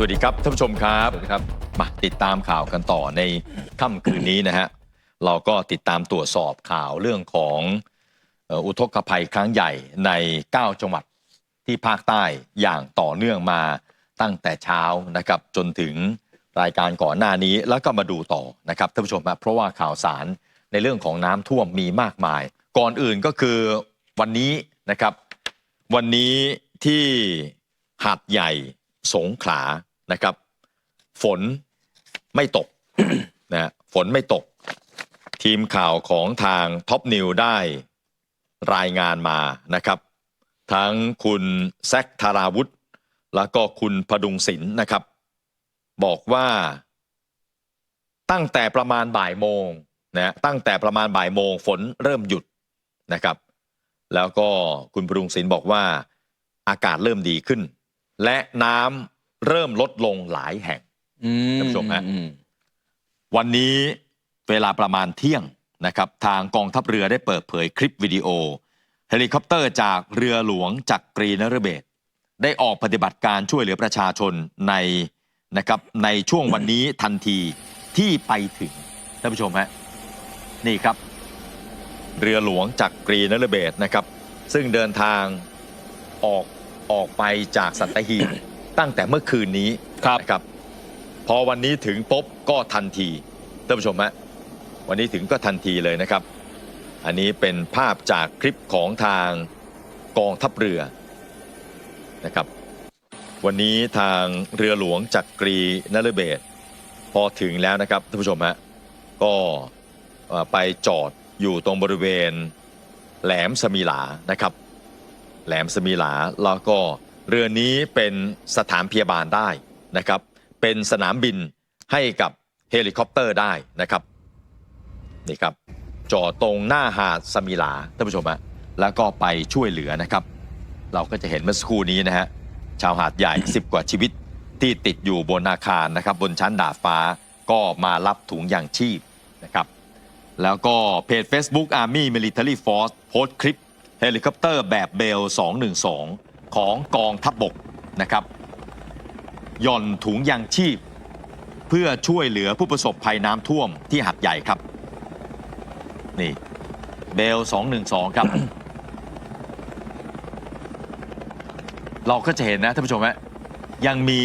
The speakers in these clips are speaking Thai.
สวัสดีครับท่านผู้ชมครับสวัสดีครับมาติดตามข่าวกันต่อในค่ำคืนนี้นะฮะเราก็ติดตามตรวจสอบข่าวเรื่องของเอ่ออุทกภัยครั้งใหญ่ใน 9 จังหวัดที่ภาคใต้อย่างต่อเนื่องมาตั้งแต่เช้านะครับจนถึงรายการก่อนหน้านี้แล้วก็มาดูต่อนะครับท่านผู้ชมครับเพราะว่าข่าวสารในเรื่องของน้ำท่วมมีมากมาย ก่อนอื่นก็คือวันนี้นะครับ วันนี้ที่หัดใหญ่สงขลา นะครับ ฝนไม่ตกนะฮะฝนไม่ตก ทีมข่าวของทางท็อปนิวได้รายงานมานะครับ ทั้งคุณแซคธาราวุธ แล้วก็คุณพดุงศิลป์นะครับ บอกว่าตั้งแต่ประมาณบ่ายโมงนะตั้งแต่ประมาณบ่ายโมงฝนเริ่มหยุดนะครับ แล้วก็คุณพดุงศิลป์บอกว่าอากาศเริ่มดีขึ้น และน้ำ เริ่มลดลงหลายแห่งอืมท่านผู้ชมฮะอืมวันนี้เวลาประมาณเที่ยงนะครับทางกองทัพเรือได้เปิดเผยคลิปวิดีโอ เฮลิคอปเตอร์จากเรือหลวงจักกรีนฤเบศรได้ออกปฏิบัติการช่วยเหลือประชาชนในนะครับในช่วงวันนี้ทันทีที่ไปถึงท่านผู้ชมฮะนี่ครับ เรือหลวงจักกรีนฤเบศรนะครับ ซึ่งเดินทางออกออกไปจากสัตหีบ ตั้งแต่เมื่อคืนนี้ครับนะครับ พอวันนี้ถึงปุ๊บก็ทันทีท่านผู้ชมฮะวันนี้ถึงก็ทันทีเลยนะครับ อันนี้เป็นภาพจากคลิปของทางกองทัพเรือนะครับ วันนี้ทางเรือหลวงจักกรีนฤเบศรพอถึงแล้วนะครับท่านผู้ชมฮะก็เอ่อไปจอดอยู่ตรงบริเวณแหลมสมีหลานะครับ แหลมสมีหลาแล้วก็ เรือนี้เป็นสถานพยาบาลได้นะครับ เป็นสนามบินให้กับเฮลิคอปเตอร์ได้นะครับนี่ครับจอดตรงหน้าหาดสมีหลาท่านผู้ชมฮะแล้วก็ไปช่วยเหลือนะครับ เราก็จะเห็นเมื่อสักครู่นี้นะฮะชาวหาดใหญ่ 10 กว่าชีวิตที่ติดอยู่บนอาคารนะครับ บนชั้นดาดฟ้าก็มารับถุงยางชีพนะครับ แล้วก็เพจ Facebook Army Military Force โพสต์คลิปเฮลิคอปเตอร์แบบเบล 212 ของกองทัพบบกนะครับหย่อนถุงยางชีพ เพื่อช่วยเหลือผู้ประสบภัยน้ำท่วมที่หัดใหญ่ครับ นี่เบล 212 ครับ เราก็จะเห็นนะท่านผู้ชมฮะยังมี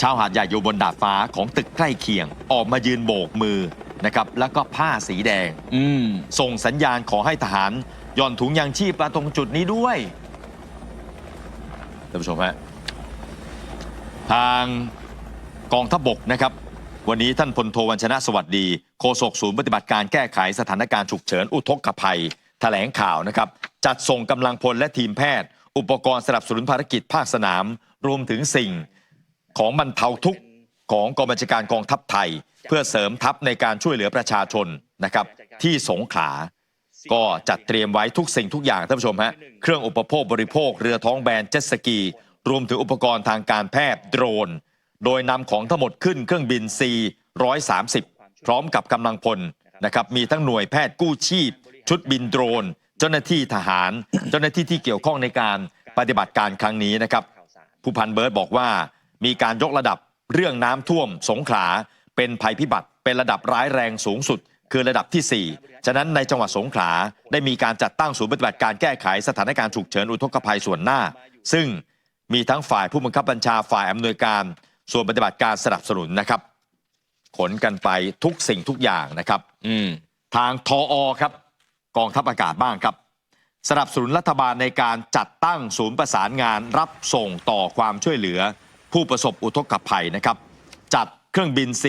ชาวหาดใหญ่อยู่บนดาดฟ้าของตึกใกล้เคียง ออกมายืนโบกมือนะครับ แล้วก็ผ้าสีแดงอืมส่งสัญญาณขอให้ทหาร หย่อนถุงยางชีพมาตรงจุดนี้ด้วยท่านผู้ชมฮะทางกองทัพบกนะครับ วันนี้ท่านพลโทวัญชนะสวัสดีโฆษกศูนย์ปฏิบัติการแก้ไขสถานการณ์ฉุกเฉินอุทกภัยแถลงข่าวนะครับ จัดส่งกำลังพลและทีมแพทย์ อุปกรณ์สนับสนุนภารกิจภาคสนาม รวมถึงสิ่งของบรรเทาทุกข์ของกองบัญชาการกองทัพไทย เพื่อเสริมทัพในการช่วยเหลือประชาชนนะครับที่สงขลา ก็จัดเตรียมไว้ทุกสิ่งทุกอย่างท่านผู้ชมฮะเครื่องอุปโภคบริโภคเรือท้องแบนเจ็ตสกี รวมถึงอุปกรณ์ทางการแพทย์โดรน โดยนำของทั้งหมดขึ้นเครื่องบิน C 130 พร้อมกับกำลังพลนะครับมีทั้งหน่วยแพทย์กู้ชีพ ชุดบินโดรน เจ้าหน้าที่ทหาร เจ้าหน้าที่ที่เกี่ยวข้องในการปฏิบัติการครั้งนี้นะครับผู้พันเบิร์ตบอกว่า มีการยกระดับเรื่องน้ำท่วมสงขลาเป็นภัยพิบัติเป็นระดับร้ายแรงสูงสุด คือระดับที่ 4 ฉะนั้นในจังหวัดสงขลาได้มีการจัดตั้งศูนย์ปฏิบัติการแก้ไขสถานการณ์ฉุกเฉินอุทกภัยส่วนหน้า ซึ่งมีทั้งฝ่ายผู้บังคับบัญชาฝ่ายอำนวยการส่วนปฏิบัติการสนับสนุนนะครับ ขนกันไปทุกสิ่งทุกอย่างนะครับ อืมทางทออครับ กองทัพอากาศบ้างครับ สนับสนุนรัฐบาลในการจัดตั้งศูนย์ประสานงานรับส่งต่อความช่วยเหลือ ผู้ประสบอุทกภัยนะครับ จัดเครื่องบิน C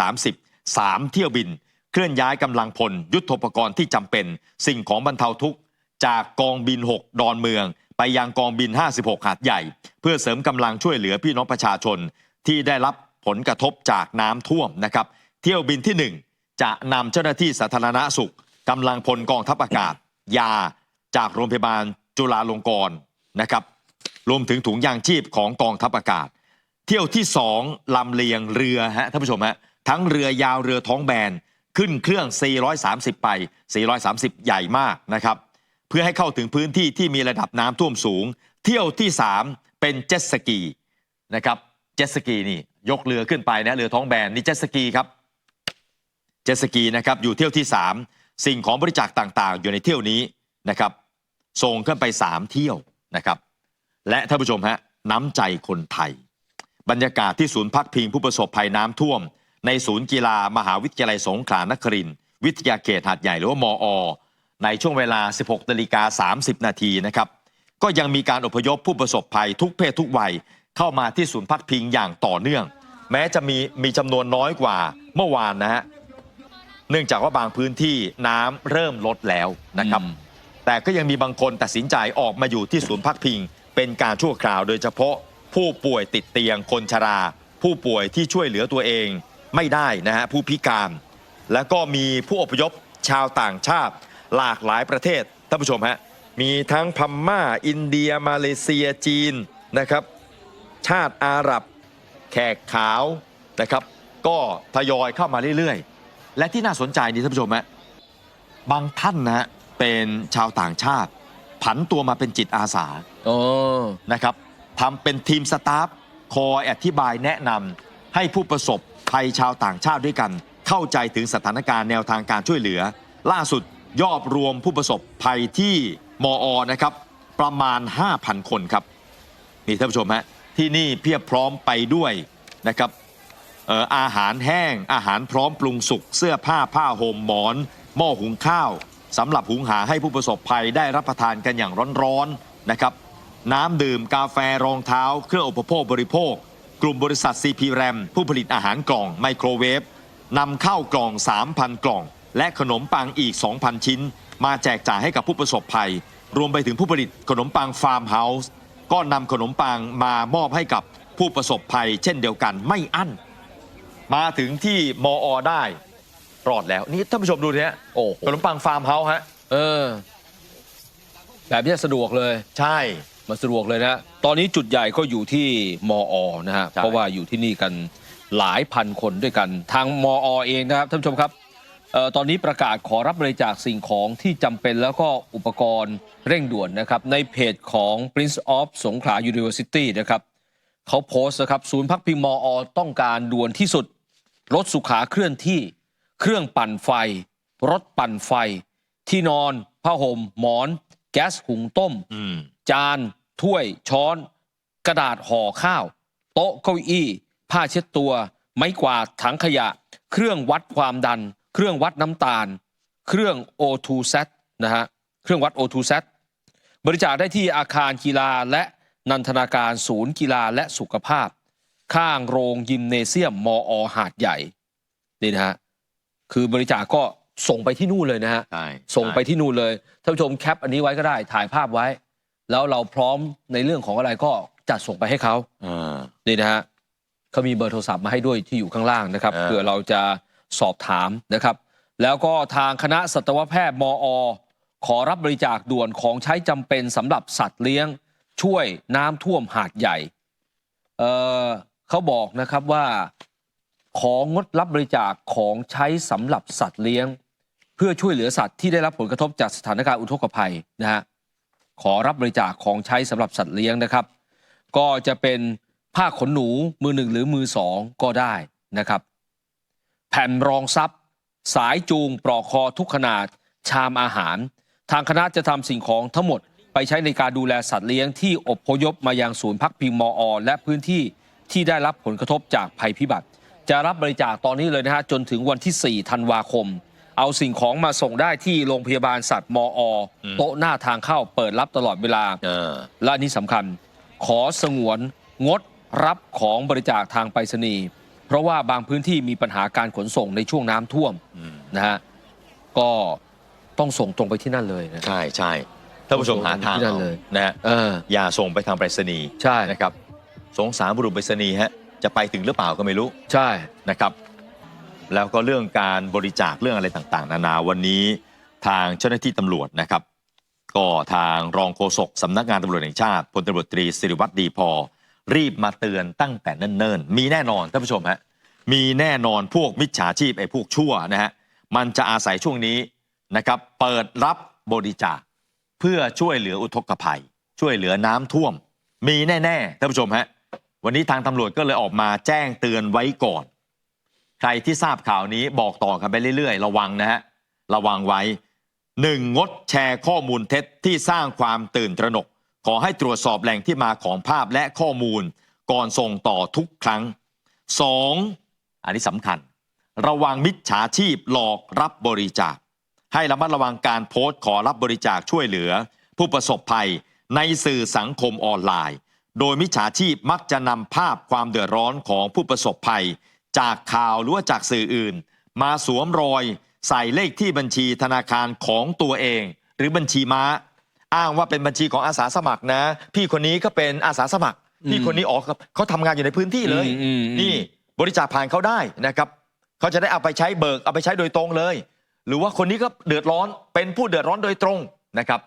130 3 เที่ยวบิน เคลื่อนย้ายกำลังพล ยุทธปกรณ์ที่จำเป็น สิ่งของบรรเทาทุกข์ จากกองบิน 6 ดอนเมือง ไปยังกองบิน 56 หาดใหญ่ เพื่อเสริมกำลังช่วยเหลือพี่น้องประชาชน ที่ได้รับผลกระทบจากน้ำท่วมนะครับ เที่ยวบินที่ 1 จะนำเจ้าหน้าที่สาธารณสุขกำลังพลกองทัพอากาศ ยาจากโรงพยาบาลจุฬาลงกรณ์นะครับรวมถึงถุงยางชีพของกองทัพอากาศ เที่ยวที่ 2ลำเลียงเรือฮะท่านผู้ชมฮะทั้งเรือยาวเรือท้องแบน ขึ้นเครื่อง 430 ไป 430 ใหญ่มากนะครับ เพื่อให้เข้าถึงพื้นที่ที่มีระดับน้ำท่วมสูง เที่ยวที่ 3 เป็นเจ็ตสกีนะครับ เจ็ตสกีนี่ยกเรือขึ้นไปนะเรือท้องแบนนี่เจ็ตสกีครับ เจ็ตสกีนะครับอยู่เที่ยวที่ 3 สิ่งของบริจาคต่างๆ อยู่ในเที่ยวนี้นะครับส่งขึ้นไป 3 เที่ยวนะครับ และท่านผู้ชมฮะน้ำใจคนไทย บรรยากาศที่ศูนย์พักพิงผู้ประสบภัยน้ำท่วม ในศูนย์กีฬามหาวิทยาลัยสงขลานครินทร์วิทยาเขตหาดใหญ่หรือว่ามอ ในช่วงเวลา 16นาฬิกา30 นาทีนะครับ ก็ยังมีการอพยพผู้ประสบภัยทุกเพศทุกวัยเข้ามาที่ศูนย์พักพิงอย่างต่อเนื่อง แม้จะมีมีจำนวนน้อยกว่าเมื่อวานนะฮะเนื่องจากว่าบางพื้นที่น้ำเริ่มลดแล้วนะครับ แต่ก็ยังมีบางคนตัดสินใจออกมาอยู่ที่ศูนย์พักพิง เป็นการชั่วคราวโดยเฉพาะผู้ป่วยติดเตียงคนชรา ผู้ป่วยที่ช่วยเหลือตัวเอง ไม่ได้นะฮะผู้พิการ แล้วก็มีผู้อพยพชาวต่างชาติหลากหลายประเทศท่านผู้ชมฮะมีทั้งพม่า อินเดีย มาเลเซียจีนนะครับ ชาติอาหรับ แขกขาวนะครับ ก็ทยอยเข้ามาเรื่อยๆ และที่น่าสนใจนี่ท่านผู้ชมฮะบางท่านนะฮะเป็นชาวต่างชาติ ผันตัวมาเป็นจิตอาสาโอ้นะครับทำเป็นทีมสตาฟคอยอธิบายแนะนำให้ผู้ประสบ ภัยชาวต่างชาติด้วยกัน เข้าใจถึงสถานการณ์แนวทางการช่วยเหลือ ล่าสุดยอดรวมผู้ประสบภัยที่มอนะครับ ประมาณ 5,000 คนครับ นี่ท่านผู้ชมฮะที่นี่เพียบพร้อมไปด้วยนะครับอออาหารแห้งอาหารพร้อมปรุงสุกเสื้อผ้าผ้าห่มหมอน หม้อหุงข้าวสำหรับหุงหาให้ผู้ประสบภัยได้รับประทานกันอย่างร้อนๆนะครับ น้ำดื่มกาแฟรองเท้า เครื่องอุปโภคบริโภค กลุ่มบริษัท CP RAM ผู้ผลิตอาหารกล่องไมโครเวฟนำเข้ากล่อง 3,000 กล่อง และขนมปังอีก 2,000 ชิ้น มาแจกจ่ายให้กับผู้ประสบภัย รวมไปถึงผู้ผลิตขนมปังฟาร์มเฮาส์ก็นำขนมปังมามอบให้กับผู้ประสบภัย เช่นเดียวกันไม่อั้น มาถึงที่มอได้รอดแล้วนี่ท่านผู้ชมดูเนี่ยโอ้โหขนมปังฟาร์มเฮาส์ฮะเออ แบบนี้สะดวกเลย ใช่ มันสะดวกเลยนะตอนนี้จุดใหญ่ก็อยู่ที่มอนะฮะใช่เพราะว่าอยู่ที่นี่กันหลายพันคนด้วยกัน ทางมอเองนะครับท่านผู้ชมครับเอ่อตอนนี้ประกาศขอรับบริจาคสิ่งของที่จำเป็นแล้วก็อุปกรณ์เร่งด่วนนะครับ ในเพจของ Prince of สงขลา University นะครับเขาโพสต์นะครับศูนย์พักพิงมอต้องการด่วนที่สุด รถสุขาเคลื่อนที่ เครื่องปั่นไฟ รถปั่นไฟ ที่นอนผ้าห่มหมอน แก๊สหุงต้มอืม จาน ถ้วย ช้อน กระดาษห่อข้าว โต๊ะเก้าอี้ ผ้าเช็ดตัว ไม้กวาดถังขยะ เครื่องวัดความดัน เครื่องวัดน้ำตาล เครื่อง O2 set นะฮะเครื่องวัด O2 set บริจาคได้ที่อาคารกีฬาและนันทนาการศูนย์กีฬาและสุขภาพ ข้างโรงยิมเนเซียมมอหาดใหญ่นี่นะฮะคือบริจาคก็ส่งไปที่นู่นเลยนะฮะใช่ส่งไปที่นู่นเลยท่านผู้ชมแคปอันนี้ไว้ก็ได้ถ่ายภาพไว้ แล้วเราพร้อมในเรื่องของอะไรก็จัดส่งไปให้เขาอ่า นี่นะฮะเขามีเบอร์โทรศัพท์มาให้ด้วยที่อยู่ข้างล่างนะครับอ่า เผื่อเราจะสอบถามนะครับ แล้วก็ทางคณะสัตวแพทย์มอ ขอรับบริจาคด่วนของใช้จำเป็นสำหรับสัตว์เลี้ยง ช่วยน้ำท่วมหาดใหญ่เออเขาบอกนะครับว่า ของงดรับบริจาคของใช้สำหรับสัตว์เลี้ยง เพื่อช่วยเหลือสัตว์ที่ได้รับผลกระทบจากสถานการณ์อุทกภัยนะฮะ ขอรับบริจาคของใช้สำหรับสัตว์เลี้ยงนะครับ ก็จะเป็นผ้าขนหนูมือหนึ่งหรือมือสองก็ได้นะครับ แผ่นรองซับสายจูงปลอกคอทุกขนาดชามอาหาร ทางคณะจะทำสิ่งของทั้งหมดไปใช้ในการดูแลสัตว์เลี้ยงที่อบพยพมายังศูนย์พักพิงมอและพื้นที่ที่ได้รับผลกระทบจากภัยพิบัติ จะรับบริจาคตอนนี้เลยนะฮะจนถึงวันที่ 4 ธันวาคม เอาสิ่งของมาส่งได้ที่โรงพยาบาลสัตว์มอโต๊ะหน้าทางเข้าเปิดรับตลอดเวลาเออและอันนี้สำคัญ ขอสงวนงดรับของบริจาคทางไปรษณีย์เพราะว่าบางพื้นที่มีปัญหาการขนส่งในช่วงน้ำท่วมอืมนะฮะก็ต้องส่งตรงไปที่นั่นเลยนะ ใช่ใช่ท่านผู้ชมหาทางที่นั่นเอาเลยนะฮะเอออย่าส่งไปทางไปรษณีย์ใช่นะครับ สงสารบุรุษไปรษณีย์ฮะจะไปถึงหรือเปล่าก็ไม่รู้ใช่นะครับ แล้วก็เรื่องการบริจาคเรื่องอะไรต่างๆ นานาวันนี้ทางเจ้าหน้าที่ตำรวจนะครับ ก็ทางรองโฆษกสำนักงานตำรวจแห่งชาติพลตำรวจตรีสิริวัตรดีพอ รีบมาเตือนตั้งแต่เนิ่นๆ มีแน่นอนท่านผู้ชมฮะมีแน่นอนพวกมิจฉาชีพไอ้พวกชั่วนะฮะมันจะอาศัยช่วงนี้นะครับเปิดรับบริจาคเพื่อช่วยเหลืออุทกภัย ช่วยเหลือน้ำท่วม มีแน่ๆท่านผู้ชมฮะวันนี้ทางตำรวจก็เลยออกมาแจ้งเตือนไว้ก่อน ใครที่ทราบข่าวนี้บอกต่อกันไปเรื่อยๆ ระวังนะฮะระวังไว้หนึ่งงดแชร์ข้อมูลเท็จที่สร้างความตื่นตระหนก ขอให้ตรวจสอบแหล่งที่มาของภาพและข้อมูล ก่อนส่งต่อทุกครั้งสองอันนี้สำคัญ ระวังมิจฉาชีพหลอกรับบริจาค ให้ระมัดระวังการโพสต์ขอรับบริจาคช่วยเหลือ ผู้ประสบภัยในสื่อสังคมออนไลน์ โดยมิจฉาชีพมักจะนำภาพความเดือดร้อนของผู้ประสบภัย จากข่าวหรือว่าจากสื่ออื่น มาสวมรอยใส่เลขที่บัญชีธนาคารของตัวเอง หรือบัญชีม้า อ้างว่าเป็นบัญชีของอาสาสมัครนะ พี่คนนี้ก็เป็นอาสาสมัคร พี่คนนี้ออกเขาทำงานอยู่ในพื้นที่เลย อืมอืมอืม นี่บริจาคผ่านเขาได้นะครับเขาจะได้เอาไปใช้เบิกเอาไปใช้โดยตรงเลย หรือว่าคนนี้ก็เดือดร้อนเป็นผู้เดือดร้อนโดยตรงนะครับ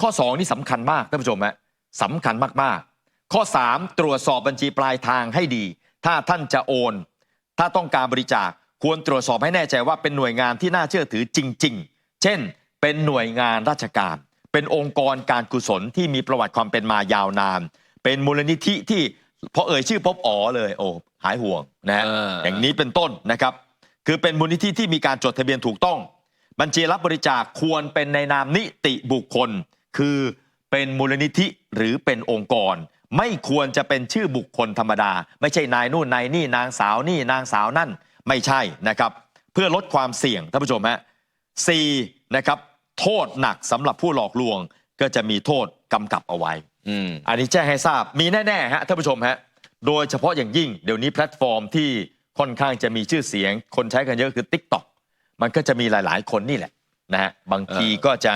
ข้อ 2 นี่สำคัญมากท่านผู้ชมฮะสำคัญมาก ๆ ข้อ 3 ตรวจสอบบัญชีปลายทางให้ดี ถ้าท่านจะโอน ถ้าต้องการบริจาคควรตรวจสอบให้แน่ใจว่าเป็นหน่วยงานที่น่าเชื่อถือจริง ๆ เช่น เป็นหน่วยงานราชการ เป็นองค์กรการกุศลที่มีประวัติความเป็นมายาวนาน เป็นมูลนิธิที่พอเอ่ยชื่อพบอ๋อเลยโอ้หายห่วงนะฮะเอออ อย่างนี้เป็นต้นนะครับ คือเป็นมูลนิธิที่มีการจดทะเบียนถูกต้อง บัญชีรับบริจาคควรเป็นในนามนิติบุคคล คือเป็นมูลนิธิหรือเป็นองค์กร ไม่ควรจะเป็นชื่อบุคคลธรรมดา ไม่ใช่นายนู่นนายนี่นางสาวนี่นางสาวนั่นไม่ใช่นะครับ เพื่อลดความเสี่ยงท่านผู้ชมฮะ 4. นะครับ โทษหนักสำหรับผู้หลอกลวง ก็จะมีโทษกำกับเอาไว้อือันนี้แจ้งให้ทราบมีแน่ๆฮะท่านผู้ชมฮะโดยเฉพาะอย่างยิ่งเดี๋ยวนี้แพลตฟอร์มที่ค่อนข้างจะมีชื่อเสียง คนใช้กันเยอะคือ Tik t o อกมันก็จะมีหลาย ๆ คนนี่แหละนะฮะบางทีก็จะ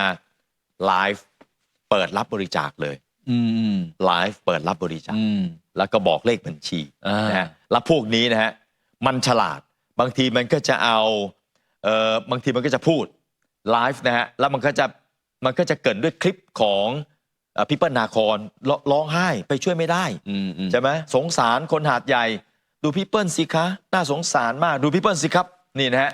ไลฟ์เปิดรับบริจาคเลย อืมอืมไลฟ์เปิดรับบริจาคอืม แล้วก็บอกเลขบัญชีอ่าน นะฮะแล้วพวกนี้นะฮะมันฉลาด บางทีมันก็จะเอาเอ่อบางทีมันก็จะพูดไลฟ์นะฮะแล้วมันก็จะมันก็จะเกรินด้วยคลิปของพี่เปิ้ลนาคอนรร้องไห้ไปช่วยไม่ได้ อืมอืม ใช่ไหมสงสารคนหาดใหญ่ดูพี่เปิ้ลสิคะน่าสงสารมากดูพี่เปิ้ลสิครับนี่นะฮะ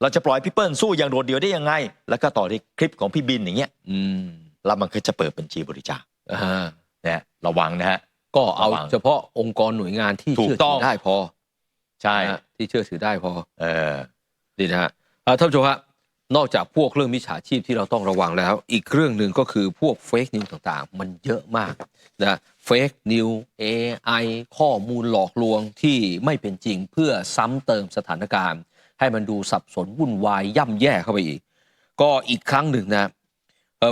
เราจะปล่อยพี่เปิ้ลสู้อย่างโดดเดี่ยวได้ยังไง แล้วก็ต่อที่คลิปของพี่บินอย่างเงี้ยอืม แล้วมันก็จะเปิดบัญชีบริจาค อ่านะฮะระวังนะฮะ ก็เอาระวังเฉพาะองค์กรหน่วยงานที่ถูกเชื่อต้ถือง อได้พอใช่ นะฮะที่เชื่อถือได้พอเออ ดีนะฮะเอ่อท่านผู้ชมฮะนอกจากพวกเรื่องมิจฉาชีพที่เราต้องระวังแล้ว อีกเรื่องหนึ่งก็คือพวกเฟกนิวต่างๆ มันเยอะมากนะเฟกนิว AI ข้อมูลหลอกลวงที่ไม่เป็นจริงเพื่อซ้ำเติมสถานการณ์ ให้มันดูสับสนวุ่นวายย่ำแย่เข้าไปอีก ก็อีกครั้งหนึ่งนะ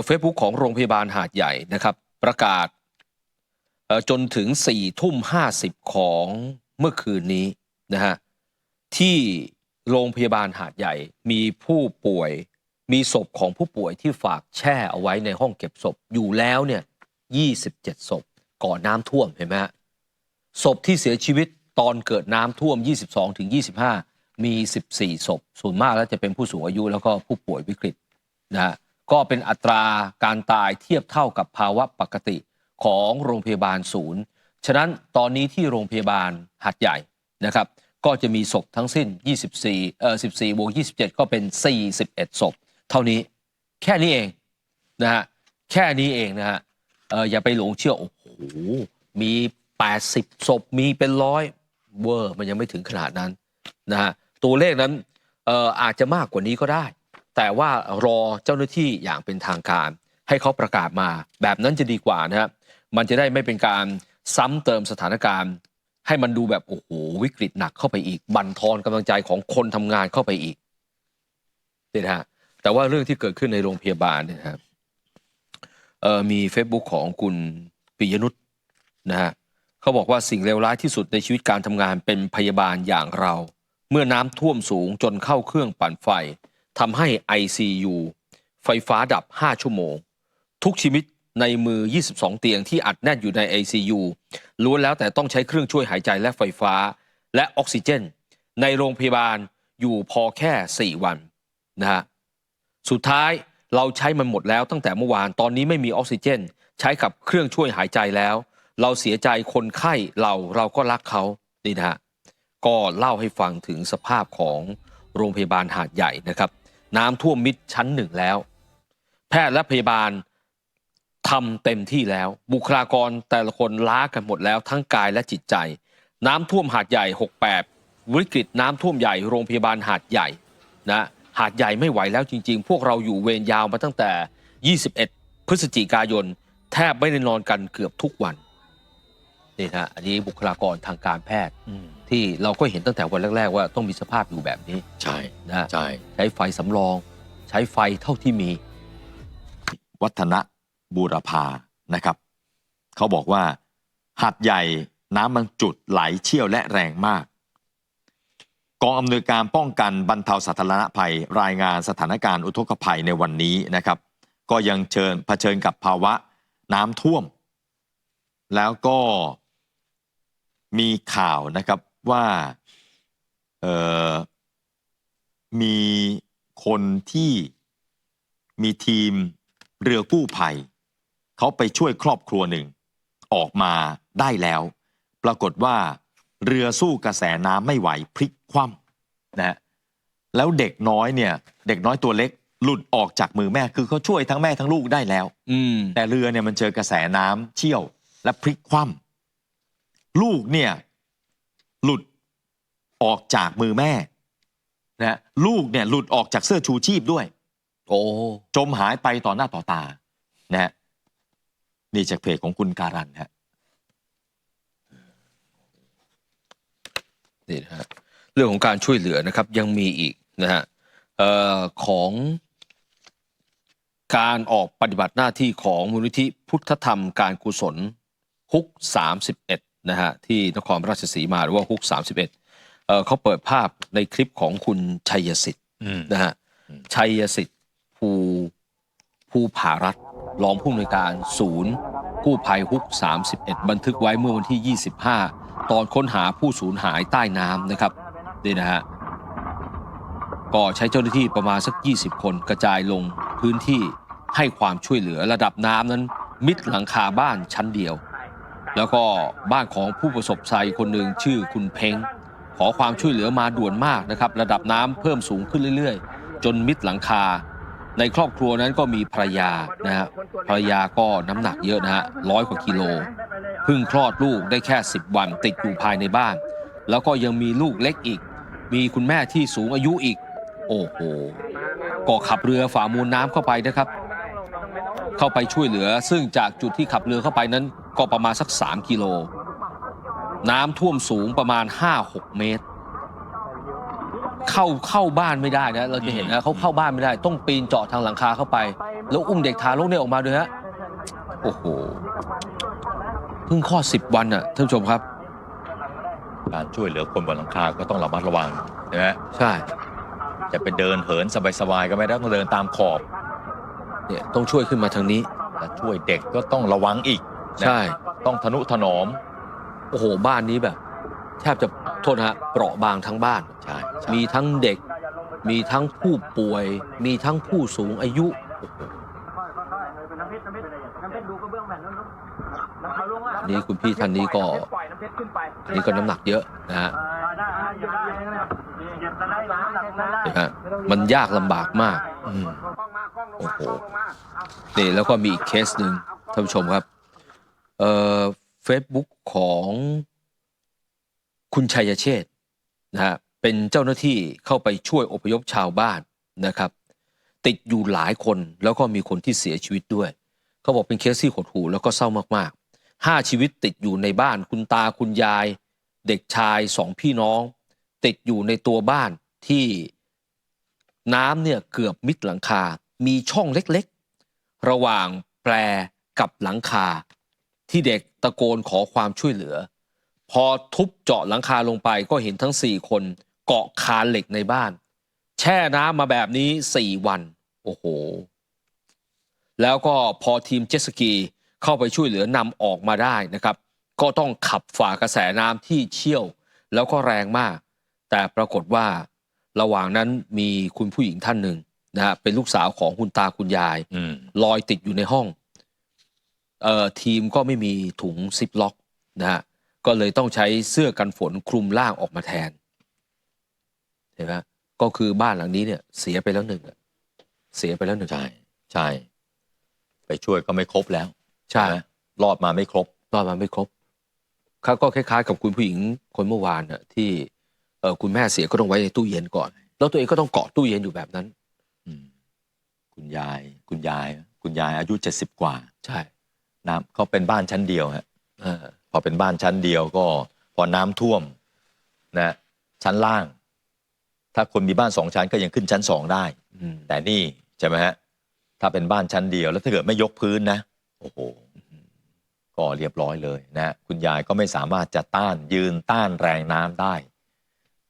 เฟซบุ๊กของโรงพยาบาลหาดใหญ่นะครับ ประกาศจนถึง4ี่ทุ่มห้ของเมื่อคืนนี้นะฮะที่โรงพยาบาลหาดใหญ่มีผู้ป่วยมีศพของผู้ป่วยที่ฝากแช่เอาไว้ในห้องเก็บศพอยู่แล้วเนี่ย27ศพก่อนน้ำท่วมเห็นไหมฮะศพที่เสียชีวิตตอนเกิดน้ำท่วม 22ถึง25 มี 14 ศพ ส่วนมากแล้วจะเป็นผู้สูงอายุแล้วก็ผู้ป่วยวิกฤตนะฮะ ก็เป็นอัตราการตายเทียบเท่ากับภาวะปกติของโรงพยาบาลศูนย์ ฉะนั้นตอนนี้ที่โรงพยาบาลหัดใหญ่นะครับ ก็จะมีศพทั้งสิ้น 24 เอ่อ 14บวก27 ก็เป็น 41 ศพ เท่านี้แค่นี้เองนะฮะ แค่นี้เองนะฮะ เอออย่าไปหลงเชื่อ โอ้โห มี 80 ศพ มีเป็นร้อยเวอร์ มันยังไม่ถึงขนาดนั้นนะฮะ ตัวเลขนั้น เอ่ออาจจะมากกว่านี้ก็ได้ แต่ว่ารอเจ้าหน้าที่อย่างเป็นทางการ ให้เขาประกาศมา แบบนั้นจะดีกว่านะฮะมันจะได้ไม่เป็นการซ้ำเติมสถานการณ์ ให้มันดูแบบโอ้โหวิกฤตหนักเข้าไปอีก บั่นทอนกำลังใจของคนทำงานเข้าไปอีกนี่นะฮะแต่ว่าเรื่องที่เกิดขึ้นในโรงพยาบาลเนี่ยนะครับมี Facebook ของคุณปิยนุชนะฮะเขาบอกว่าสิ่งเลวร้ายที่สุดในชีวิตการทำงานเป็นพยาบาลอย่างเรา เมื่อน้ำท่วมสูงจนเข้าเครื่องปั่นไฟ ทำให้ ICU ไฟฟ้าดับ 5 ชั่วโมง ทุกชีวิตในมือ 22 เตียงที่อัดแน่นอยู่ใน ICU ล้วนแล้วแต่ต้องใช้เครื่องช่วยหายใจและไฟฟ้า และออกซิเจน ในโรงพยาบาลอยู่พอแค่ 4 วันนะฮะสุดท้ายเราใช้มันหมดแล้วตั้งแต่เมื่อวานตอนนี้ไม่มีออกซิเจน ใช้กับเครื่องช่วยหายใจแล้ว เราเสียใจคนไข้เราเราก็รักเขานี่นะฮะก็เล่าให้ฟังถึงสภาพของโรงพยาบาลหาดใหญ่นะครับ น้ำท่วมมิดชั้นหนึ่งแล้ว แพทย์และพยาบาลทำเต็มที่แล้ว บุคลากรแต่ละคนล้ากันหมดแล้วทั้งกายและจิตใจ น้ำท่วมหาดใหญ่ 68 วิกฤตน้ำท่วมใหญ่โรงพยาบาลหาดใหญ่นะหาดใหญ่ไม่ไหวแล้วจริง ๆ พวกเราอยู่เวรยาวมาตั้งแต่ 21 พฤศจิกายน แทบไม่ได้นอนกันเกือบทุกวันนี่นะอันนี้บุคลากรทางการแพทย์ ที่เราก็เห็นตั้งแต่วันแรก ๆ ว่าต้องมีสภาพอยู่แบบนี้ใช่นะใช่ใช้ไฟสำรอง ใช้ไฟเท่าที่มี วัฒนบูรพานะครับ เขาบอกว่าหัดใหญ่น้ำมันจุดไหลเชี่ยวและแรงมาก กองอำนวยการป้องกันบรรเทาสาธารณภัย รายงานสถานการณ์อุทกภัยในวันนี้นะครับ ก็ยังเชิญเผชิญกับภาวะน้ำท่วม แล้วก็มีข่าวนะครับ ว่าเอ่อมีคนที่มีทีมเรือกู้ภัยเขาไปช่วยครอบครัวหนึ่ง ออกมาได้แล้ว ปรากฏว่าเรือสู้กระแสน้ำไม่ไหวพลิกคว่ำนะฮะแล้วเด็กน้อยเนี่ย เด็กน้อยตัวเล็กหลุดออกจากมือแม่คือเขาช่วยทั้งแม่ทั้งลูกได้แล้ว อืมแต่เรือเนี่ยมันเจอกระแสน้ำเชี่ยวและพลิกคว่ำลูกเนี่ยหลุด ออกจากมือแม่นะลูกเนี่ยหลุดออกจากเสื้อชูชีพด้วย โอ้จมหายไปต่อหน้าต่อตานะฮะนี่จากเพจของคุณการันฮะนี่นะฮะเรื่องของการช่วยเหลือนะครับ ยังมีอีกนะฮะเอ่อของการออกปฏิบัติหน้าที่ของมูลนิธิพุทธธรรมการกุศลฮุก 31 นะฮะที่นครราชสีมาหรือว่าฮุก 31 เอ่อเขาเปิดภาพในคลิปของคุณชัยสิทธิ์นะฮะอืมชัยสิทธิ์ภูภูผารัตน์รองผู้อำนวยการศูนย์กู้ภัยฮุก 31 บันทึกไว้เมื่อวันที่ 25 ตอนค้นหาผู้สูญหายใต้น้ำนะครับนี่นะฮะก็ใช้เจ้าหน้าที่ประมาณสัก 20 คนกระจายลงพื้นที่ให้ความช่วยเหลือระดับน้ำนั้น มิดหลังคาบ้านชั้นเดียว แล้วก็บ้านของผู้ประสบภัยคนหนึ่งชื่อคุณเพ้ง ขอความช่วยเหลือมาด่วนมากนะครับระดับน้ำเพิ่มสูงขึ้นเรื่อยๆ จนมิดหลังคา ในครอบครัวนั้นก็มีภรรยานะฮะภรรยาก็น้ำหนักเยอะนะฮะร้อยกว่ากิโลเพิ่งคลอดลูกได้แค่ 10 วันติดอยู่ภายในบ้าน แล้วก็ยังมีลูกเล็กอีก มีคุณแม่ที่สูงอายุอีก โอ้โหก็ขับเรือฝ่ามูลน้ำเข้าไปนะครับ เข้าไปช่วยเหลือ ซึ่งจากจุดที่ขับเรือเข้าไปนั้นก็ประมาณสัก 3 กิโล น้ำท่วมสูงประมาณ 5-6 เมตร เข้าเข้าบ้านไม่ได้นะ เราจะเห็นนะเขาเข้าบ้านไม่ได้ ต้องปีนเจาะทางหลังคาเข้าไป แล้วอุ้มเด็กทารกเนี่ยออกมาด้วยฮะโอ้โหเพิ่งคลอด10 วันน่ะท่านผู้ชมครับ การช่วยเหลือคนบนหลังคาก็ต้องระมัดระวังนะฮะใช่จะไปเดินเหินสบายๆก็ไม่ได้ต้องเดินตามขอบเนี่ยต้องช่วยขึ้นมาทางนี้ และช่วยเด็กก็ต้องระวังอีกนะใช่ ต้องทนุถนอม โอ้โหบ้านนี้แบบแทบจะโทษนะฮะเปราะบางทั้งบ้าน ใช่ใช่มีทั้งเด็ก มีทั้งผู้ป่วย มีทั้งผู้สูงอายุโอ้โหนี่คุณพี่ท่านนี้ก็นี่ก็น้ำหนักเยอะนะฮะเห็นไหมมันยากลำบากมาก อืมโอ้โหนี่แล้วก็มีอีกเคสหนึ่งท่านผู้ชมครับเอ่อ เฟซบุ๊กของคุณชัยเชษ์นะฮะเป็นเจ้าหน้าที่เข้าไปช่วยอพยพชาวบ้านนะครับ ติดอยู่หลายคนแล้วก็มีคนที่เสียชีวิตด้วย เขาบอกเป็นเคสที่หดหู่แล้วก็เศร้ามากๆห้าชีวิตติดอยู่ในบ้าน คุณตาคุณยาย เด็กชายสองพี่น้อง ติดอยู่ในตัวบ้านที่น้ำเนี่ยเกือบมิดหลังคา มีช่องเล็กๆ ระหว่างแปรกับหลังคา ที่เด็กตะโกนขอความช่วยเหลือ พอทุบเจาะหลังคาลงไปก็เห็นทั้ง4คนเกาะคานเหล็กในบ้าน แช่น้ำมาแบบนี้4วัน โอ้โห แล้วก็พอทีมเจ็ตสกีเข้าไปช่วยเหลือนำออกมาได้นะครับ ก็ต้องขับฝ่ากระแสน้ำที่เชี่ยว แล้วก็แรงมาก แต่ปรากฏว่า ระหว่างนั้นมีคุณผู้หญิงท่านหนึ่งนะฮะเป็นลูกสาวของคุณตาคุณยายอืมลอยติดอยู่ในห้อง เอ่อทีมก็ไม่มีถุงซิปล็อกนะฮะก็เลยต้องใช้เสื้อกันฝนคลุมร่างออกมาแทนเห็นไหมก็คือบ้านหลังนี้เนี่ยเสียไปแล้วหนึ่งอะเสียไปแล้วหนึ่งใช่ใช่ ไปช่วยก็ไม่ครบแล้วใช่ไหมรอดมาไม่ครบรอดมาไม่ครบเขาก็คล้ายๆ กับคุณผู้หญิงคนเมื่อวานน่ะที่เออคุณแม่เสียก็ต้องไว้ในตู้เย็นก่อน แล้วตัวเองก็ต้องเกาะตู้เย็นอยู่แบบนั้น อืมคุณยาย คุณยาย คุณยายอายุเจ็ดสิบกว่า ใช่ น้ำเขาเป็นบ้านชั้นเดียวฮะเออพอเป็นบ้านชั้นเดียวก็ พอน้ำท่วมนะชั้นล่าง ถ้าคนมีบ้านสองชั้นก็ยังขึ้นชั้นสองได้ อืมแต่นี่ใช่ไหมฮะถ้าเป็นบ้านชั้นเดียวแล้วถ้าเกิดไม่ยกพื้นนะโอ้โหก็เรียบร้อยเลยนะ คุณยายก็ไม่สามารถจะต้านยืนต้านแรงน้ำได้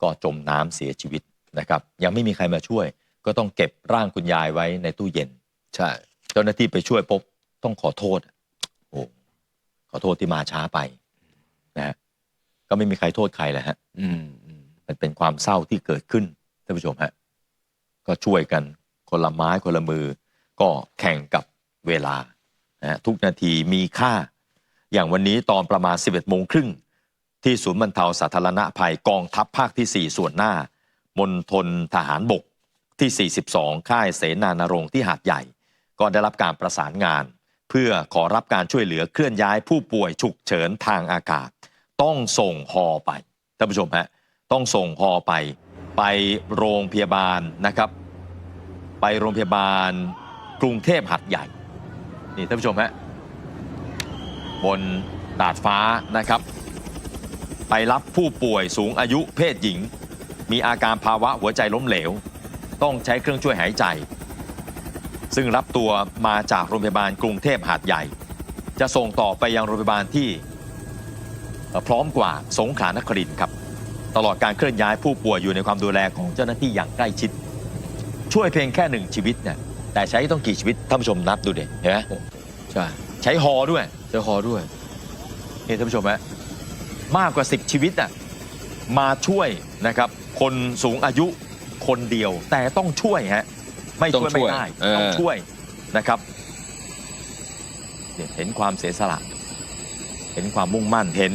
ก็จมน้ำเสียชีวิตนะครับ ยังไม่มีใครมาช่วย ก็ต้องเก็บร่างคุณยายไว้ในตู้เย็น ใช่ เจ้าหน้าที่ไปช่วยพบต้องขอโทษโอ้ ขอโทษที่มาช้าไปนะฮะก็ไม่มีใครโทษใครแหละฮะอืมมันเป็นความเศร้าที่เกิดขึ้นท่านผู้ชมฮะก็ช่วยกันคนละไม้คนละมือ ก็แข่งกับเวลานะทุกนาทีมีค่า อย่างวันนี้ตอนประมาณ 11โมงครึ่งที่ศูนย์บรรเทาสาธารณภัยกองทัพภาคที่ 4 ส่วนหน้ามณฑลทหารบกที่ 42 ค่ายเสนานรงค์ที่หาดใหญ่ ก็ได้รับการประสานงาน เพื่อขอรับการช่วยเหลือเคลื่อนย้ายผู้ป่วยฉุกเฉินทางอากาศ ต้องส่งฮอไปท่านผู้ชมฮะต้องส่งฮอไป ไปโรงพยาบาลนะครับ ไปโรงพยาบาลกรุงเทพหัดใหญ่นี่ท่านผู้ชมฮะบนดาดฟ้านะครับ ไปรับผู้ป่วยสูงอายุเพศหญิง มีอาการภาวะหัวใจล้มเหลว ต้องใช้เครื่องช่วยหายใจ ซึ่งรับตัวมาจากโรงพยาบาลกรุงเทพหาดใหญ่ จะส่งต่อไปยังโรงพยาบาลที่เอ่อพร้อมกว่าสงขลานครินทร์ครับ ตลอดการเคลื่อนย้ายผู้ป่วยอยู่ในความดูแลของเจ้าหน้าที่อย่างใกล้ชิด ช่วยเพียงแค่หนึ่งชีวิตเนี่ยแต่ใช้ต้องกี่ชีวิตท่านผู้ชมนับดูเด็เห็นไหมใช่ใช้ฮอด้วยเจอคอด้วยนี่ท่านผู้ชมฮะมากกว่า 10 ชีวิตน่ะมาช่วยนะครับ คนสูงอายุคนเดียวแต่ต้องช่วยฮะ ไม่ช่วยต้องช่ไม่วยได้เออต้องช่วยนะครับเนี่ยเห็นความเสียสละ เห็นความมุ่งมั่นเห็น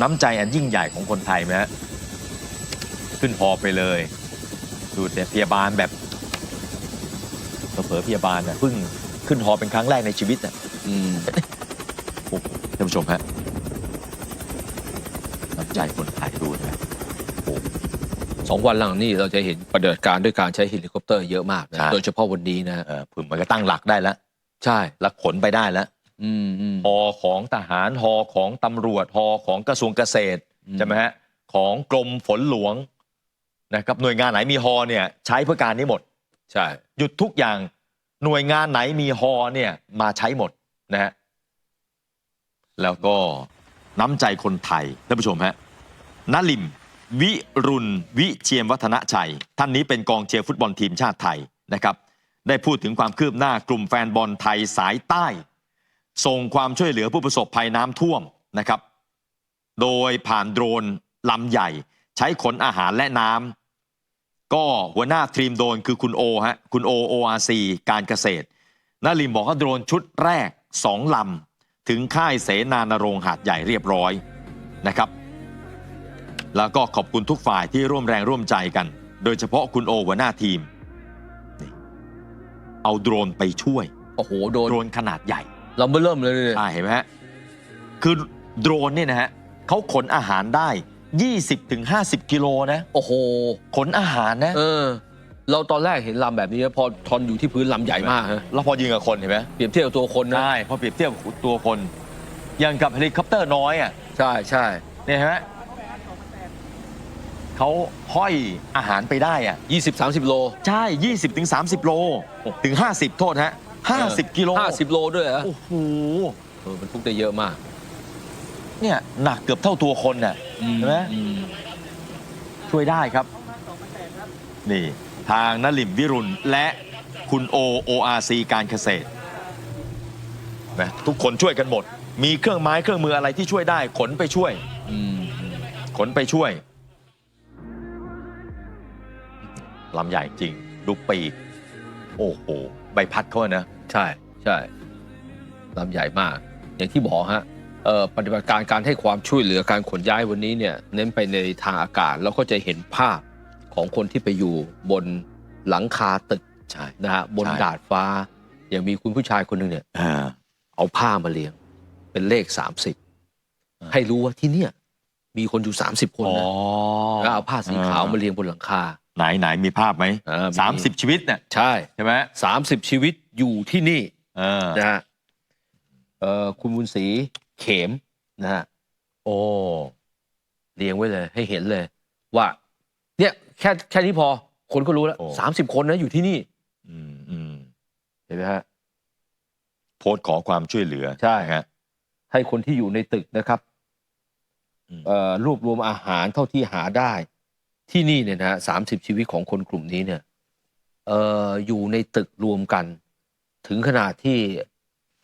น้ำใจอันยิ่งใหญ่ของคนไทยไหมฮะขึ้นฮอไปเลยดูแต่พยาบาลแบบเผลอๆพยาบาลน่ะเพิ่งขึ้นฮอเป็นครั้งแรกในชีวิตน่ะอืมโอ้โหท่านผู้ชมฮะน้ำใจคนไทยดูนะโอ้โห สองวันหลังนี่เราจะเห็นปฏิบัติการด้วยการใช้เฮลิคอปเตอร์เยอะมากนะใช่ โดยเฉพาะวันนี้นะฮะเออผมมันก็ตั้งหลักได้แล้วใช่แล้วขนไปได้แล้วอืมอืม ฮอของทหารฮอของตำรวจฮอของกระทรวงเกษตรอืม ใช่ไหมฮะของกรมฝนหลวงนะครับหน่วยงานไหนมีฮอเนี่ยใช้เพื่อการนี้หมด ใช่ หยุดทุกอย่างหน่วยงานไหนมีฮอเนี่ยมาใช้หมดนะฮะแล้วก็น้ำใจคนไทยท่านผู้ชมฮะนลิม วิรุณวิเชียมวัฒนชัย ท่านนี้เป็นกองเชียร์ฟุตบอลทีมชาติไทยนะครับ ได้พูดถึงความคืบหน้ากลุ่มแฟนบอลไทยสายใต้ ส่งความช่วยเหลือผู้ประสบภัยน้ำท่วมนะครับ โดยผ่านโดรนลำใหญ่ ใช้ขนอาหารและน้ำก็หัวหน้าทีมโดรนคือคุณโอฮะคุณโอ ORC การเกษตรนาริมบอกว่าโดรนชุดแรก2ลำถึงค่ายเสนานรงค์หาดใหญ่เรียบร้อยนะครับ แล้วก็ขอบคุณทุกฝ่ายที่ร่วมแรงร่วมใจกัน โดยเฉพาะคุณโอหัวหน้าทีมนี่เอาโดรนไปช่วย โอ้โหโดนโดรนขนาดใหญ่เราไม่เริ่มเลยเนี่ยใช่เห็นไหมฮะ คือโดรนเนี่ยนะฮะเขาขนอาหารได้ 20-50 กิโลนะ โอ้โห ขนอาหารนะ เออ เราตอนแรกเห็นลำแบบนี้พอทอนอยู่ที่พื้นลำใหญ่มากฮะแล้วพอยิงกับคนเห็นไหมเปรียบเทียบกับตัวคนนะ ใช่พอเปรียบเทียบกับตัวคน อย่างกับเฮลิคอปเตอร์น้อยอะใช่ใช่เนี่ยเห็นไหม เขาห้อยอาหารไปได้อะยี่สิบสามสิบโล ใช่ 20ถึง30 โลถึง 50 โทษฮะ50 กิโลห้าสิบโลด้วยเหรอโอ้โหเออมันทุกได้เยอะมาก เนี่ยหนักเกือบเท่าตัวคนน่ะเห็นไหมอืมช่วยได้ครับ นี่ ทางนลิมวิรุณและคุณโอ ORC การเกษตรนะทุกคนช่วยกันหมด มีเครื่องไม้เครื่องมืออะไรที่ช่วยได้ ขนไปช่วยอืมอืมขนไปช่วย ลำใหญ่จริง ดูปีก โอ้โห ใบพัดเขาอะนะ ใช่ใช่ลำใหญ่มาก อย่างที่บอกฮะเอ่อปฏิบัติการการให้ความช่วยเหลือการขนย้ายวันนี้เนี่ยเน้นไปในทางอากาศแล้วก็จะเห็นภาพของคนที่ไปอยู่บนหลังคาตึกใช่ นะฮะบนใช่ ดาดฟ้า อย่างมีคุณผู้ชายคนหนึ่งเนี่ย อ่า เอาผ้ามาเลี้ยง เป็นเลข30 ให้รู้ว่าที่เนี่ย มีคนอยู่ 30 คนอ๋อนะแล้วเอาผ้าสีขาวมาเรียงบนหลังคา ไหนไหนมีภาพไหมเออมี สามสิบชีวิตเนี่ยใช่ใช่ไหม30ชีวิตอยู่ที่นี่เออนะฮะเอ่อคุณบุญศรีเข็มนะฮะโอ้เรียงไว้เลย ให้เห็นเลย ว่า เนี่ยแค่แค่นี้พอ คนก็รู้แล้วสามสิบคนนะอยู่ที่นี่ อืมอืมเห็นไหมฮะ โพสต์ขอความช่วยเหลือใช่ ฮะ ให้คนที่อยู่ในตึกนะครับอืม เอ่อรวบรวมอาหารเท่าที่หาได้ ที่นี่เนี่ยนะฮะสามสิบชีวิตของคนกลุ่มนี้เนี่ยเอ่ออยู่ในตึกรวมกัน ถึงขนาดที่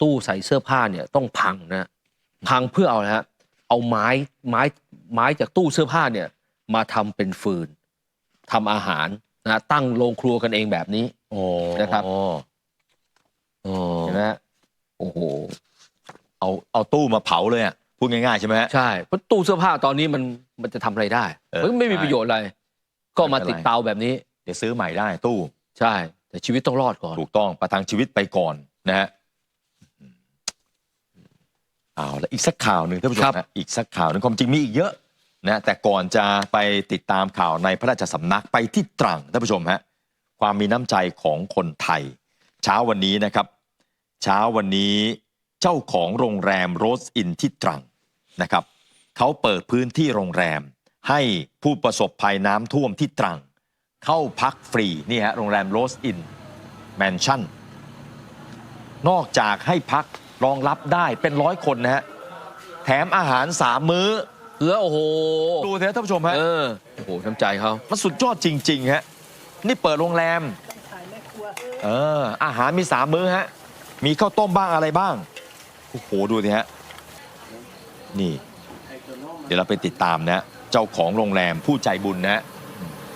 ตู้ใส่เสื้อผ้าเนี่ยต้องพังนะพังเพื่อเอาอะไรฮะเอาไม้ไม้ไม้จากตู้เสื้อผ้าเนี่ยมาทำเป็นฟืนทำอาหารนะตั้งโรงครัวกันเองแบบนี้โอ้นะครับโอ้โอ้เห็นไหมฮะโอ้โหเอาเอาตู้มาเผาเลยอะพูดง่ายๆใช่ไหมฮะใช่เพราะตู้เสื้อผ้าตอนนี้มันมันจะทำอะไรได้เออมันไม่มีใช่ประโยชน์อะไร ก็มาไม่เป็นไรติดเตาแบบนี้ เดี๋ยวซื้อใหม่ได้ตู้ใช่ แต่ชีวิตต้องรอดก่อน ถูกต้องประทังชีวิตไปก่อนนะฮะเอาแล้วอีกสักข่าวหนึ่งท่านผู้ชมครับนะอีกสักข่าวหนึ่งความจริงมีอีกเยอะนะแต่ก่อนจะไปติดตามข่าวในพระราชสำนักไปที่ตรังท่านผู้ชมฮะความมีน้ำใจของคนไทย เช้าวันนี้นะครับ เช้าวันนี้เจ้าของโรงแรมโรสอินที่ตรังนะครับเขาเปิดพื้นที่โรงแรม ให้ผู้ประสบภัยน้ำท่วมที่ตรัง เข้าพักฟรีนี่ฮะโรงแรมโรสอินแมนชั่นนอกจากให้พักรองรับได้เป็นร้อยคนนะฮะ แถมอาหารสามมื้อ แล้วโอ้โห ดูเถอะท่านผู้ชมฮะ เออ โอ้โหน้ำใจเขามันสุดยอดจริง ๆ ฮะ นี่เปิดโรงแรม เออ อาหารมีสามมื้อฮะ มีข้าวต้มบ้างอะไรบ้าง โอ้โห ดูสิฮะ นี่ เดี๋ยวเราไปติดตามนะเจ้าของโรงแรมผู้ใจบุญนะ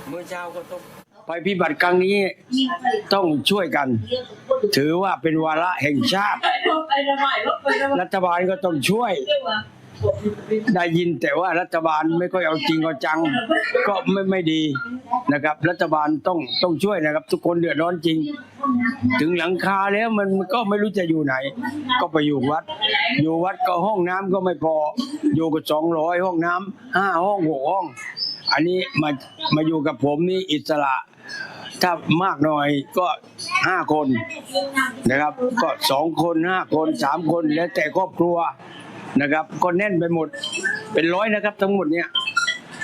เมื่อเช้าก็ต้องไปพิบัติครั้งนี้ต้องช่วยกัน ถือว่าเป็นวาระแห่งชาติ รัฐบาลก็ต้องช่วย ได้ยินแต่ว่ารัฐบาลไม่ค่อยเอาจริงเอาจัง ก็ไม่ไม่ดีนะครับ รัฐบาลต้องต้องช่วยนะครับ ทุกคนเดือดร้อนจริง ถึงหลังคาแล้วมันก็ไม่รู้จะอยู่ไหน ก็ไปอยู่วัด อยู่วัดก็ห้องน้ำก็ไม่พอ อยู่กับสองร้อยห้องน้ำห้าห้องหกห้อง อันนี้มามาอยู่กับผมนี่อิสระถ้ามากหน่อยก็ห้าคนนะครับ ก็สองคนห้าคนสามคนแล้วแต่ครอบครัว นะครับ ก็แน่นไปหมดเป็นร้อยนะครับ ทั้งหมดเนี่ย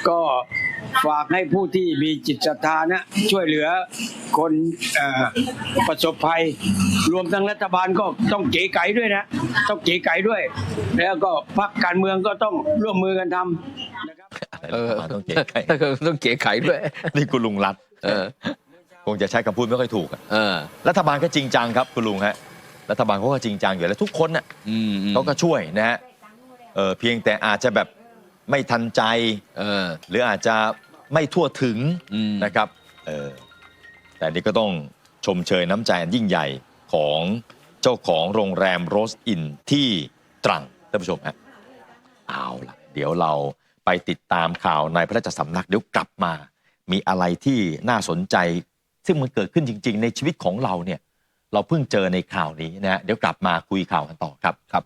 ก็ฝากให้ผู้ที่มีจิตศรัทธานะช่วยเหลือคนเอ่อประสบภัย รวมทั้งรัฐบาลก็ต้องเก๋ไก๋ด้วยนะ ต้องเก๋ไก๋ด้วย แล้วก็พรรคการเมืองก็ต้องร่วมมือกันทำนะครับเออต้องเก๋ไก่ถ้าเกิดต้องเก๋ไขด้วย นี่คุณลุงรัฐเออคงจะใช้คำพูดไม่ค่อยถูกอะเออรัฐบาลก็จริงจังครับคุณลุงฮะรัฐบาลเขาก็จริงจังอยู่แล้วทุกคนน่ะอืมอืมเขาก็ช่วยนะฮะ เออเพียงแต่อาจจะแบบไม่ทันใจ เออ หรืออาจจะไม่ทั่วถึงอืม นะครับเออแต่นี่ก็ต้องชมเชยน้ำใจอันยิ่งใหญ่ของเจ้าของโรงแรมโรสอินที่ตรังท่านผู้ชมฮะเอาล่ะ เดี๋ยวเราไปติดตามข่าวในพระราชสำนักเดี๋ยวกลับมา มีอะไรที่น่าสนใจ ซึ่งมันเกิดขึ้นจริง ๆ ในชีวิตของเราเนี่ย เราเพิ่งเจอในข่าวนี้นะฮะเดี๋ยวกลับมาคุยข่าวกันต่อครับครับ